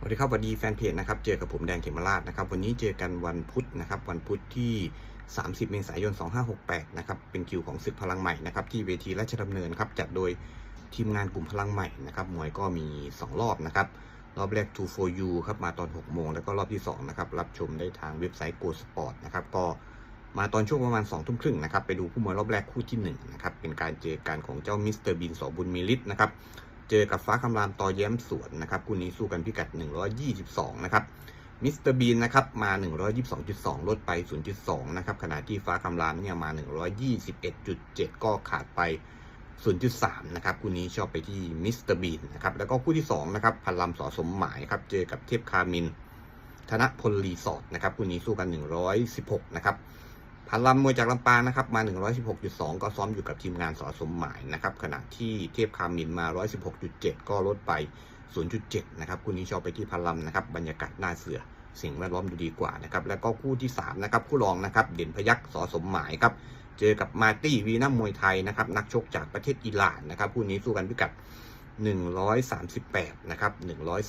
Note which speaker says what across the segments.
Speaker 1: สวัสดีครับสวัสดีแฟนเพจนะครับ เจอกับผมแดงเขมราชนะครับ วันนี้เจอกันวันพุธนะครับ วันพุธที่ 30 เมษายน 2568 นะครับ เป็นคิวของศึกพลังใหม่นะครับ ที่เวทีราชดำเนินครับ จัดโดยทีมงานกลุ่มพลังใหม่นะครับ มวยก็มี 2 รอบนะครับ รอบแรก2 for you ครับ มาตอน 6 โมง แล้วก็รอบที่ 2 นะครับ รับชมได้ทางเว็บไซต์ Go Sport นะครับ ก็มาตอนช่วงประมาณ2ทุ่มครึ่งนะครับ ไปดูผู้มวยรอบแรกคู่ที่1นะครับ เป็นการเจอกันของเจ้ามิสเตอร์บินสอบุญมีฤทธิ์นะครับ เจอกับฟ้าคำรามต่อแย้มสวนนะครับคู่นี้สู้กันพิกัด 122 นะครับมิสเตอร์บีนนะครับมา 122.2 ลดไป 0.2 นะครับขณะที่ฟ้าคำรามเนี่ยมา 121.7 ก็ขาดไป 0.3 นะครับคู่นี้ชอบไปที่มิสเตอร์บีนนะครับแล้วก็คู่ที่2นะครับพันลำสอสมหมายครับเจอกับเทพคามิน ธนพลรีสอร์ทนะครับคู่นี้สู้กัน 116 นะครับ พันลำมวยจากลำปางนะครับ มา 116.2 ก็ซ้อมอยู่กับทีมงานสอสมหมายนะครับ ขณะที่เทพคามินมา 116.7 ก็ลดไป 0.7 นะครับคู่นี้ชอบไปที่พันลำนะครับ บรรยากาศน่าเสือ สิ่งแวดล้อมดูดีกว่านะครับ แล้วก็คู่ที่ 3 นะครับ คู่รองนะครับ เด่นพยักสอสมหมายครับ เจอกับมาตี้วีนัมมวยไทยนะครับ นักชกจากประเทศอิหร่านนะครับคู่นี้สู้กันพิกัด138 นะครับ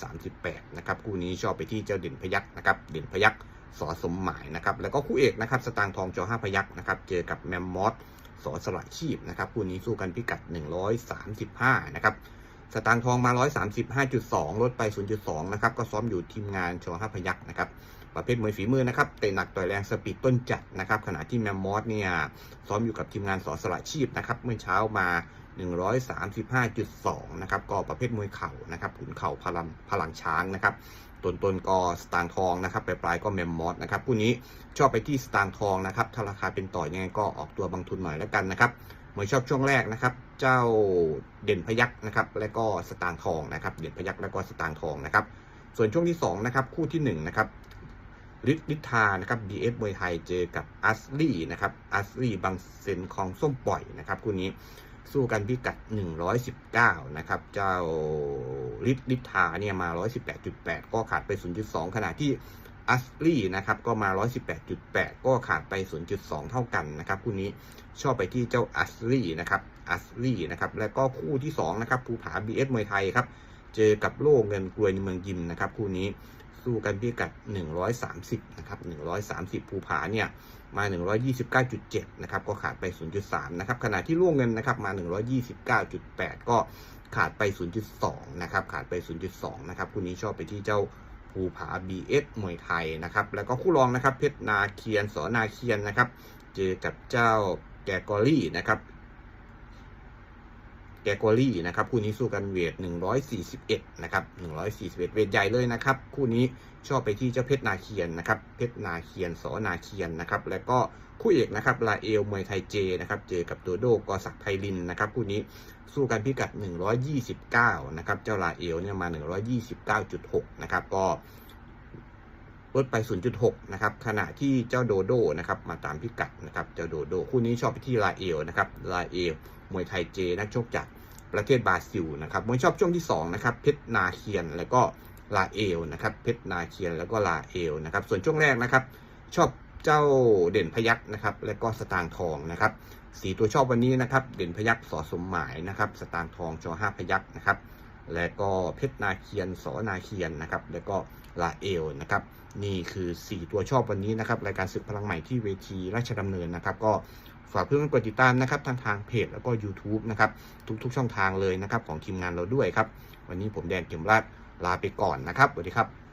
Speaker 1: 138 นะครับ คู่นี้ชอบไปที่เจ้าเด่นพยักนะครับ เด่นพยักษ์ สอสมหมายนะครับ แล้วก็คู่เอกนะครับสตางทองจอห้าพยักนะครับ เจอกับแมมมอสสอสละชีพนะครับคู่นี้สู้กันพิกัด 135 นะครับ สตางทองมา 135.2 ลดไป 0.2 นะครับ ก็ซ้อมอยู่ทีมงานชอห้าพยักนะครับ ประเภทมวยฝีมือนะครับ เตะหนักต่อยแรงสปีดต้นจัดนะครับ ขณะที่แมมมอสเนี่ยซ้อมอยู่กับทีมงานสอสละชีพนะครับ เมื่อเช้ามา135.2 นะครับ ก็ประเภทมวยเข่านะครับขุนเข่าพลังพลังช้างนะครับ ต้นต้นๆก็สตางค์ทองนะครับปลายปลายๆก็แมมมอสนะครับผู้นี้ชอบไปที่สตางค์ทองนะครับถ้าราคาเป็นต่อยังไงก็ออกตัวบางทุนหน่อยแล้วกันนะครับเหมวยชอบช่วงแรกนะครับ เจ้าเด่นพยักนะครับ และก็สตางค์ทองนะครับ เด่นพยักและก็สตางค์ทองนะครับ ส่วนช่วงที่สองนะครับคู่ที่หนึ่งนะครับฤทธิ์ฤทธานะครับ BF มวยไทยเจอกับอัสลี่นะครับอัสลี่บางเซนของส้มปล่อยนะครับคู่นี้ สู้กันพิกัด 119 นะครับ เจ้าฤทธิ์ฤทาเนี่ยมา 118.8 ก็ขาดไป 0.2 ขณะที่อัสลี่นะครับก็มา 118.8 ก็ขาดไป 0.2 เท่ากันนะครับคู่นี้ชอบไปที่เจ้าอัสลี่นะครับอัสลี่นะครับแล้วก็คู่ที่สองนะครับภูผา BS มวยไทยครับเจอกับโล่เงินกลวยในเมืองยิมนะครับคู่นี้ สู้กันพิกัด 130 นะครับ 130 ภูผาเนี่ยมา 129.7 นะครับ ก็ขาดไป 0.3 นะครับ ขณะที่โล่เงินนะครับมา 129.8 ก็ขาดไป 0.2 นะครับ ขาดไป 0.2 นะครับคู่นี้ชอบไปที่เจ้าภูผา BS มวยไทยนะครับ แล้วก็คู่รองนะครับ เพชรนาเคียน สอนาเคียนนะครับ เจอกับเจ้าแกกอรี่นะครับ แกกอรี่นะครับคู่นี้สู้กันเวท 141 นะครับ 141 เวทใหญ่เลยนะครับ คู่นี้ชอบไปที่เจ้าเพชรนาเคียนนะครับ เพชรนาเคียนสอนาเคียนนะครับ แล้วก็คู่เอกนะครับลาเอลมวยไทยเจนะครับเจอกับตัวโดกอศักไพลินนะครับคู่นี้สู้กันพิกัด 129 นะครับ เจ้าลาเอลเนี่ยมา 129.6 นะครับก็ ลดไป 0.6 นะครับ ขณะที่เจ้าโดโดนะครับ มาตามพิกัดนะครับ เจ้าโดโด คู่นี้ชอบไปที่ลาเอลนะครับ ลาเอล มวยไทยเจ นักชกจากประเทศบราซิลนะครับ มวยชอบช่วงที่ 2 นะครับ เพชรนาเคียน แล้วก็ลาเอลนะครับ เพชรนาเคียน แล้วก็ลาเอลนะครับ ส่วนช่วงแรกนะครับ ชอบเจ้าเด่นพยักษ์นะครับ แล้วก็สตางทองนะครับ สีตัวชอบวันนี้นะครับ เด่นพยักษ์สอสมหมายนะครับ สตางทองชอห้าพยักษ์นะครับ และก็เพชรนาเคียนสอนาเคียนนะครับ แล้วก็ลาเอลนะครับ นี่คือ 4 ตัวชอบวันนี้นะครับ รายการศึกพลังใหม่ที่เวทีราชดำเนินนะครับ ก็ฝากเพื่อนๆกดติดตามนะครับทางทางเพจแล้วก็ YouTube นะครับทุกๆช่องทางเลยนะครับของทีมงานเราด้วยครับ วันนี้ผมแดนเข็มราชลาไปก่อนนะครับสวัสดีครับ